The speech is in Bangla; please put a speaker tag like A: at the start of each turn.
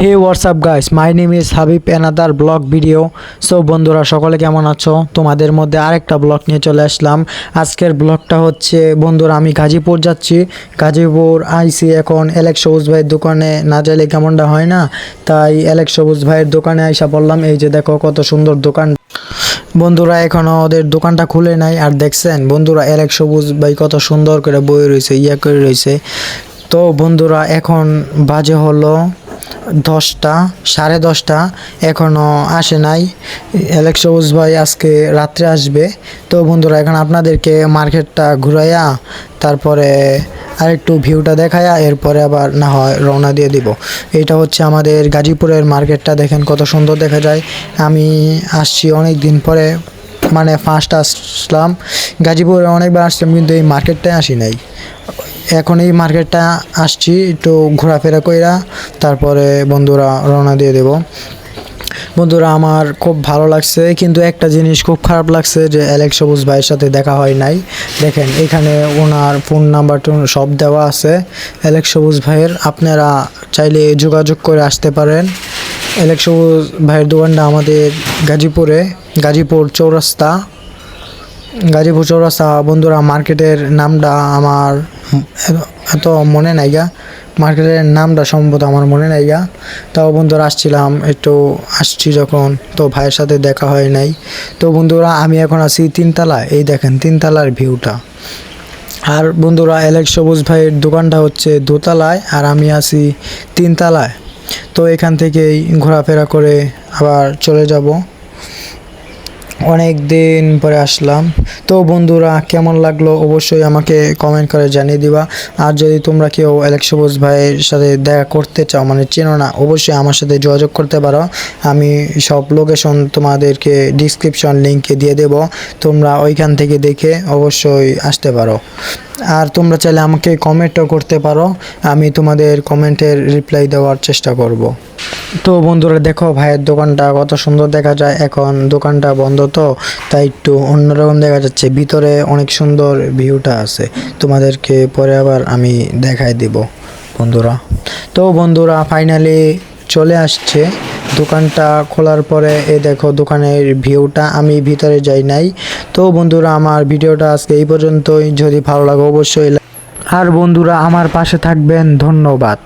A: Hey WhatsApp guys my name is Habib another blog video so বন্ধুরা, সকলে কেমন আছো? তোমাদের মধ্যে আরেকটা ব্লগ নিয়ে চলে আসলাম। আজকের ব্লগটা হচ্ছে, বন্ধুরা, আমি গাজীপুর যাচ্ছি। গাজীপুর আইসি এখন এলেক সবুজ ভাইয়ের দোকানে। না যাইলে কেমনটা হয় না? তাই এলেক সবুজ ভাইয়ের দোকানে আইসা বললাম এই যে দেখো, কত সুন্দর দোকান। বন্ধুরা, এখনও ওদের দোকানটা খুলে নাই। আর দেখছেন, বন্ধুরা এলেক সবুজ ভাই কত সুন্দর করে বই রয়েছে ইয়া করে রয়েছে তো, বন্ধুরা, এখন বাজে হলো দশটা, সাড়ে দশটা এখনও আসে নাই। এলেক সবুজ ভাই আজকে রাত্রে আসবে। তো বন্ধুরা, এখন আপনাদেরকে মার্কেটটা ঘুরাইয়া, তারপরে আরেকটু ভিউটা দেখায়া এরপরে আবার না হয় রওনা দিয়ে দিব। এটা হচ্ছে আমাদের গাজীপুরের মার্কেটটা, দেখেন কত সুন্দর দেখা যায়। আমি আসছি অনেক দিন পরে মানে ফার্স্ট আসলাম। গাজীপুরে অনেকবার আসলাম, কিন্তু এই মার্কেটটায় আসি নাই। এখন এই মার্কেটটা আসছি একটু ঘোরাফেরা কইরা, তারপরে বন্ধুরা রওনা দিয়ে দেব। বন্ধুরা, আমার খুব ভালো লাগছে, কিন্তু একটা জিনিস খুব খারাপ লাগছে যে অ্যালেক্স সবুজ ভাইয়ের সাথে দেখা হয় নাই। দেখেন, এখানে ওনার ফোন নাম্বার সব দেওয়া আছে। অ্যালেক্স সবুজ ভাইয়ের, আপনারা চাইলে যোগাযোগ করে আসতে পারেন। অ্যালেক্স সবুজ ভাইয়ের দোকানটা আমাদের গাজীপুরে, গাজীপুর চৌরাস্তা। গাজীপুর চৌরাস্তা, বন্ধুরা, মার্কেটের নামটা আমার এত- মনে নাই গা। মার্কেটের নামটা সম্ভবত আমার মনে নাই গা। তাও বন্ধুরা আসছিলাম, একটু আসছি যখন, তো ভাইয়ের সাথে দেখা হয় নাই। তো বন্ধুরা, আমি এখন আছি তিনতলায়, এই দেখেন তিনতলার ভিউটা আর বন্ধুরা এলেক সবুজ ভাইয়ের দোকানটা হচ্ছে দোতলায়, আর আমি আছি তিনতলায়। তো এখান থেকেই ঘোরাফেরা করে আবার চলে যাব। অনেক দিন পরে আসলাম। তো বন্ধুরা, কেমন লাগল অবশ্যই আমাকে কমেন্ট করে জানিয়ে দিবা। আর যদি তোমরা কেউ অ্যালেক সবুজ ভাইয়ের সাথে দেখা করতে চাও মানে চেনো না, অবশ্যই আমার সাথে যোগাযোগ করতে পারো। আমি সব লোকেশন তোমাদেরকে ডিসক্রিপশন লিঙ্কে দিয়ে দেব। তোমরা ওইখান থেকে দেখে অবশ্যই আসতে পারো। আর তোমরা চাইলে আমাকে কমেন্টও করতে পারো। আমি তোমাদের কমেন্টের রিপ্লাই দেওয়ার চেষ্টা করব। তো বন্ধুরা দেখো ভাইয়ের দোকানটা কত সুন্দর দেখা যায়। এখন দোকানটা বন্ধ তো, তাই একটু অন্যরকম দেখা যাচ্ছে। ভিতরে অনেক সুন্দর ভিউটা আছে। তোমাদেরকে পরে আবার আমি দেখাই দিব বন্ধুরা। তো বন্ধুরা ফাইনালি চলে আসছে। দোকানটা খোলার পরে এ দেখো দোকানের ভিউটা, আমি ভিতরে যাই নাই। তো বন্ধুরা আমার ভিডিওটা আজকে এই পর্যন্তই। যদি ভালো লাগে অবশ্যই আর বন্ধুরা আমার পাশে থাকবেন। ধন্যবাদ।